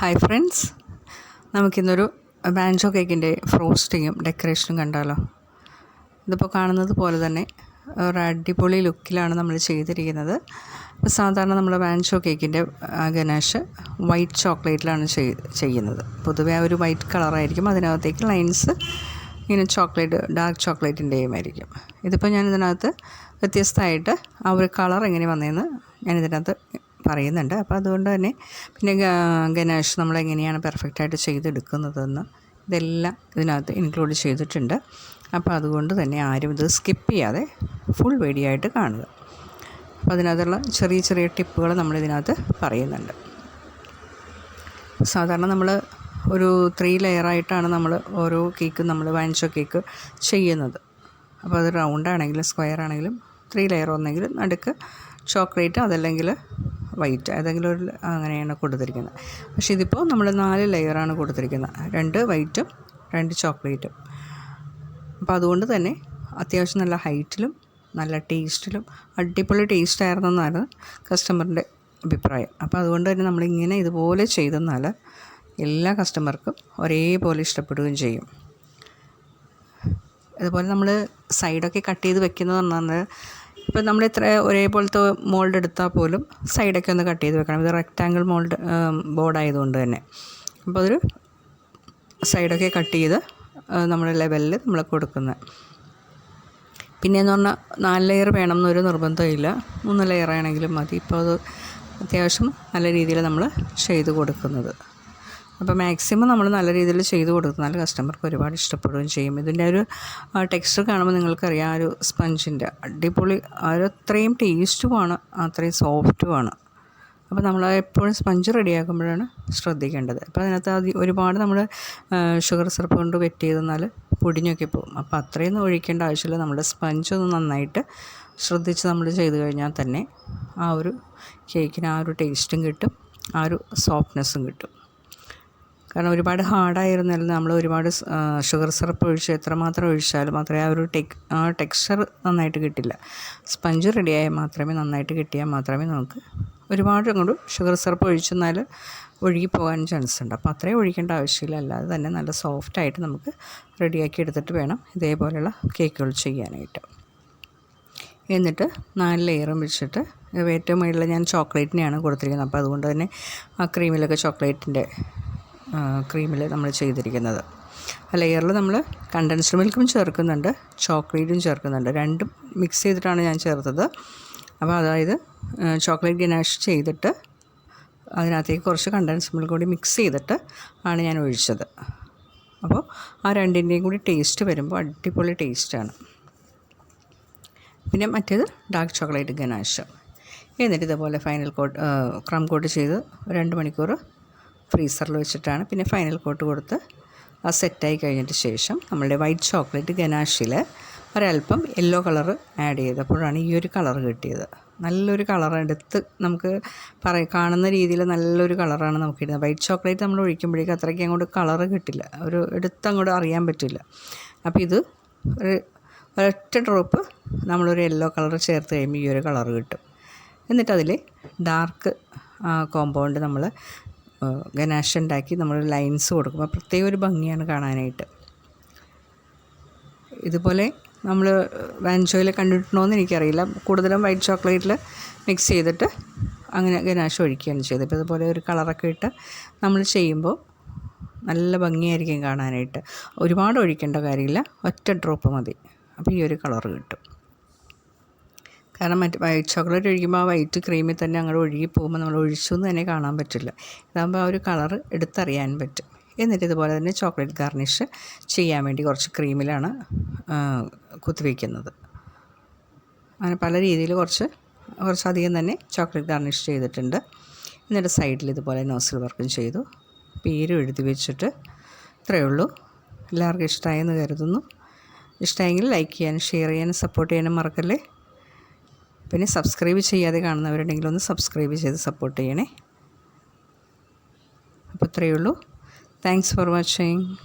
Hi friends നമുക്കിന്നൊരു banjo കേക്കിന്റെ ഫ്രോസ്റ്റിങ്ങും ഡെക്കറേഷനും കണ്ടാലോ? ഇതിപ്പോൾ കാണുന്നത് പോലെ തന്നെ ഒരു അടിപൊളി ലുക്കിലാണ് നമ്മൾ ചെയ്തിരിക്കുന്നത്. ഇപ്പോൾ സാധാരണ നമ്മൾ ബാൻജോ കേക്കിന്റെ ഗനാഷ് വൈറ്റ് ചോക്ലേറ്റിലാണ് ചെയ്യുന്നത്. പൊതുവേ ആ ഒരു വൈറ്റ് കളറായിരിക്കും അതിനകത്തേക്ക് ലൈൻസ് ഇങ്ങനെ ചോക്ലേറ്റ് ഡാർക്ക് ചോക്ലേറ്റിന്റെയും ആയിരിക്കും. ഇതിപ്പോൾ ഞാൻ ഇതിനകത്ത് വ്യത്യസ്തമായിട്ട് ആ ഒരു കളർ എങ്ങനെ വന്നതെന്ന് ഞാൻ ഇതിനകത്ത് പറയുന്നുണ്ട്. അപ്പോൾ അതുകൊണ്ട് തന്നെ പിന്നെ ഗണേഷ് നമ്മളെങ്ങനെയാണ് പെർഫെക്റ്റായിട്ട് ചെയ്തെടുക്കുന്നതെന്ന് ഇതെല്ലാം ഇതിനകത്ത് ഇൻക്ലൂഡ് ചെയ്തിട്ടുണ്ട്. അപ്പോൾ അതുകൊണ്ട് തന്നെ ആരും ഇത് സ്കിപ്പ് ചെയ്യാതെ ഫുൾ വീഡിയോ കാണുക. അപ്പോൾ അതിനകത്തുള്ള ചെറിയ ചെറിയ ടിപ്പുകൾ നമ്മളിതിനകത്ത് പറയുന്നുണ്ട്. സാധാരണ നമ്മൾ ഒരു ത്രീ ലെയറായിട്ടാണ് നമ്മൾ ഓരോ കേക്ക് നമ്മൾ വാങ്ങിച്ച കേക്ക് ചെയ്യുന്നത്. അപ്പോൾ അത് റൗണ്ട് ആണെങ്കിലും സ്ക്വയർ ആണെങ്കിലും ത്രീ ലെയർ ഒന്നെങ്കിലും നടുക്ക് ചോക്ലേറ്റ് അതല്ലെങ്കിൽ വൈറ്റ് ഏതെങ്കിലും ഒരു അങ്ങനെയാണ് കൊടുത്തിരിക്കുന്നത്. പക്ഷേ ഇതിപ്പോൾ നമ്മൾ നാല് ലെയറാണ് കൊടുത്തിരിക്കുന്നത്. രണ്ട് വൈറ്റും രണ്ട് ചോക്ലേറ്റും. അപ്പോൾ അതുകൊണ്ട് തന്നെ അത്യാവശ്യം നല്ല ഹൈറ്റിലും നല്ല ടേസ്റ്റിലും അടിപൊളി ടേസ്റ്റ് ആയിരുന്നു എന്നാണ് കസ്റ്റമറിന്റെ അഭിപ്രായം. അപ്പോൾ അതുകൊണ്ട് തന്നെ നമ്മളിങ്ങനെ ഇതുപോലെ ചെയ്തെന്നാൽ എല്ലാ കസ്റ്റമർക്കും ഒരേപോലെ ഇഷ്ടപ്പെടുകയും ചെയ്യും. അതുപോലെ നമ്മൾ സൈഡൊക്കെ കട്ട് ചെയ്ത് വെക്കുന്നത് പറഞ്ഞാൽ ഇപ്പോൾ നമ്മൾ ഇത്ര ഒരേപോലത്തെ മോൾഡ് എടുത്താൽ പോലും സൈഡൊക്കെ ഒന്ന് കട്ട് ചെയ്ത് വെക്കണം. ഇത് റെക്റ്റാങ്കിൾ മോൾഡ് ബോർഡായതുകൊണ്ട് തന്നെ. അപ്പോൾ അതൊരു സൈഡൊക്കെ കട്ട് ചെയ്ത് നമ്മുടെ ലെവലിൽ നമ്മൾ കൊടുക്കുന്നത്. പിന്നെയെന്ന് പറഞ്ഞാൽ നാല് ലെയർ വേണം എന്നൊരു നിർബന്ധമില്ല. മൂന്ന് ലെയർ ആണെങ്കിലും മതി. ഇപ്പോൾ അത് അത്യാവശ്യം നല്ല രീതിയിൽ നമ്മൾ ചെയ്ത് കൊടുക്കുന്നത്. അപ്പോൾ മാക്സിമം നമ്മൾ നല്ല രീതിയിൽ ചെയ്ത് കൊടുത്താൽ കസ്റ്റമർക്ക് ഒരുപാട് ഇഷ്ടപ്പെടുകയും ചെയ്യും. ഇതിന്റെ ഒരു ടെക്സ്ചർ കാണുമ്പോൾ നിങ്ങൾക്കറിയാം ആ ഒരു സ്പഞ്ചിന്റെ അടിപൊളി അത്രയും ടേസ്റ്റുമാണ് അത്രയും സോഫ്റ്റുമാണ്. അപ്പോൾ നമ്മൾ എപ്പോഴും സ്പഞ്ച് റെഡിയാക്കുമ്പോഴാണ് ശ്രദ്ധിക്കേണ്ടത്. അപ്പോൾ അതിനകത്ത് അത് ഒരുപാട് നമ്മൾ ഷുഗർ സിറപ്പ് കൊണ്ട് വെറ്റ് ചെയ്തെന്നാൽ പൊടിഞ്ഞൊക്കെ പോകും. അപ്പോൾ അത്രയൊന്നും ഒഴിക്കേണ്ട ആവശ്യമില്ല. നമ്മുടെ സ്പഞ്ച് ഒന്ന് നന്നായിട്ട് ശ്രദ്ധിച്ച് നമ്മൾ ചെയ്ത് കഴിഞ്ഞാൽ തന്നെ ആ ഒരു കേക്കിന് ആ ഒരു ടേസ്റ്റും കിട്ടും ആ ഒരു സോഫ്റ്റ്നെസ്സും കിട്ടും. കാരണം ഒരുപാട് ഹാർഡായിരുന്നാലും നമ്മൾ ഒരുപാട് ഷുഗർ സിറപ്പ് ഒഴിച്ച് എത്രമാത്രം ഒഴിച്ചാലും മാത്രമേ ആ ഒരു ടെക് ആ ടെക്സ്ചർ നന്നായിട്ട് കിട്ടില്ല. സ്പഞ്ച് റെഡിയായാൽ മാത്രമേ നന്നായിട്ട് കിട്ടിയാൽ മാത്രമേ നമുക്ക് ഒരുപാട് അങ്ങോട്ട് ഷുഗർ സിറപ്പ് ഒഴിച്ചെന്നാൽ ഒഴുകി പോകാൻ ചാൻസ് ഉണ്ട്. അപ്പോൾ അത്രയും ഒഴിക്കേണ്ട ആവശ്യമില്ല. അല്ലാതെ തന്നെ നല്ല സോഫ്റ്റായിട്ട് നമുക്ക് റെഡിയാക്കി എടുത്തിട്ട് വേണം ഇതേപോലെയുള്ള കേക്കുകൾ ചെയ്യാനായിട്ട്. എന്നിട്ട് നാല് ലെയറും വെച്ചിട്ട് ഏറ്റവും മുകളിൽ ഞാൻ ചോക്ലേറ്റിനെയാണ് കൊടുത്തിരിക്കുന്നത്. അപ്പോൾ അതുകൊണ്ട് തന്നെ ആ ക്രീമിലൊക്കെ ചോക്ലേറ്റിന്റെ ക്രീമിൽ നമ്മൾ ചെയ്തിരിക്കുന്നത്. ആ ലെയറിൽ നമ്മൾ കണ്ടൻസ്ഡ് മിൽക്കും ചേർക്കുന്നുണ്ട് ചോക്ലേറ്റും ചേർക്കുന്നുണ്ട്. രണ്ടും മിക്സ് ചെയ്തിട്ടാണ് ഞാൻ ചേർത്തത്. അപ്പോൾ അതായത് ചോക്ലേറ്റ് ഗനാഷ് ചെയ്തിട്ട് അതിനകത്തേക്ക് കുറച്ച് കണ്ടൻസ് മിൽക്ക് കൂടി മിക്സ് ചെയ്തിട്ട് ആണ് ഞാൻ ഒഴിച്ചത്. അപ്പോൾ ആ രണ്ടിന്റെയും കൂടി ടേസ്റ്റ് വരുമ്പോൾ അടിപൊളി ടേസ്റ്റാണ് പിന്നെ മറ്റേത് ഡാർക്ക് ചോക്ലേറ്റ് ഗനാഷ് എന്നിട്ട് ഇതുപോലെ ഫൈനൽ കോട്ട് ക്രം കോട്ട് ചെയ്ത് രണ്ട് മണിക്കൂർ ഫ്രീസറിൽ വെച്ചിട്ടാണ് പിന്നെ ഫൈനൽ കോട്ട് കൊടുത്ത് ആ സെറ്റായി കഴിഞ്ഞിട്ട് ശേഷം നമ്മളുടെ വൈറ്റ് ചോക്ലേറ്റ് ഗനാഷിൽ ഒരല്പം യെല്ലോ കളർ ആഡ് ചെയ്തപ്പോഴാണ് ഈ ഒരു കളർ കിട്ടിയത്. നല്ലൊരു കളർ എടുത്ത് നമുക്ക് പറ കാണുന്ന രീതിയിൽ നല്ലൊരു കളറാണ് നമുക്ക് ഇടുന്നത് വൈറ്റ് ചോക്ലേറ്റ് നമ്മൾ ഒഴിക്കുമ്പോഴേക്കും അത്രയ്ക്ക് അങ്ങോട്ട് കളർ കിട്ടില്ല. ഒരു എടുത്ത് അങ്ങോട്ട് അറിയാൻ പറ്റില്ല. അപ്പോൾ ഇത് ഒരു ഒരൊറ്റ ഡ്രോപ്പ് നമ്മളൊരു യെല്ലോ കളർ ചേർത്ത് കഴിയുമ്പോൾ ഈ ഒരു കളർ കിട്ടും. എന്നിട്ട് അതിൽ ഡാർക്ക് കോമ്പൗണ്ട് നമ്മൾ ഗനാഷ് ഉണ്ടാക്കി നമ്മൾ ലൈൻസ് കൊടുക്കുമ്പോൾ പ്രത്യേക ഒരു ഭംഗിയാണ് കാണാനായിട്ട്. ഇതുപോലെ നമ്മൾ വാൻചോയിൽ കണ്ടിട്ടുണ്ടോ എന്ന് എനിക്കറിയില്ല. കൂടുതലും വൈറ്റ് ചോക്ലേറ്റിൽ മിക്സ് ചെയ്തിട്ട് അങ്ങനെ ഗനാഷ് ഒഴിക്കുകയാണ് ചെയ്തത്. ഇപ്പോൾ ഇതുപോലെ ഒരു കളറൊക്കെ ഇട്ട് നമ്മൾ ചെയ്യുമ്പോൾ നല്ല ഭംഗിയായിരിക്കും കാണാനായിട്ട്. ഒരുപാട് ഒഴിക്കേണ്ട കാര്യമില്ല. ഒറ്റ ഡ്രോപ്പ് മതി. അപ്പോൾ ഈ ഒരു കളർ കിട്ടും. കാരണം മറ്റ് വൈറ്റ് ചോക്ലേറ്റ് ഒഴിക്കുമ്പോൾ ആ വൈറ്റ് ക്രീമിൽ തന്നെ അങ്ങോട്ട് ഒഴുകി പോകുമ്പോൾ നമ്മൾ ഒഴിച്ചു എന്ന് തന്നെ കാണാൻ പറ്റില്ല. ഇതാകുമ്പോൾ ആ ഒരു കളർ എടുത്തറിയാൻ പറ്റും. എന്നിട്ട് ഇതുപോലെ തന്നെ ചോക്ലേറ്റ് ഗാർണിഷ് ചെയ്യാൻ വേണ്ടി കുറച്ച് ക്രീമിലാണ് കുത്തിവയ്ക്കുന്നത് അങ്ങനെ പല രീതിയിൽ കുറച്ച് കുറച്ചധികം തന്നെ ചോക്ലേറ്റ് ഗാർണിഷ് ചെയ്തിട്ടുണ്ട്. എന്നിട്ട് സൈഡിൽ ഇതുപോലെ നോസിൽ വർക്കും ചെയ്തു. പേരും എഴുതി വെച്ചിട്ട് ഇത്രയേ ഉള്ളൂ. എല്ലാവർക്കും ഇഷ്ടമായെന്ന് കരുതുന്നു. ഇഷ്ടമായെങ്കിൽ ലൈക്ക് ചെയ്യാനും ഷെയർ ചെയ്യാനും സപ്പോർട്ട് ചെയ്യാനും മറക്കല്ലേ? പിന്നെ സബ്സ്ക്രൈബ് ചെയ്യാതെ കാണുന്നവരുണ്ടെങ്കിൽ ഒന്ന് സബ്സ്ക്രൈബ് ചെയ്ത് സപ്പോർട്ട് ചെയ്യണേ. അപ്പോൾ ഇത്രയേ ഉള്ളൂ. Thanks for watching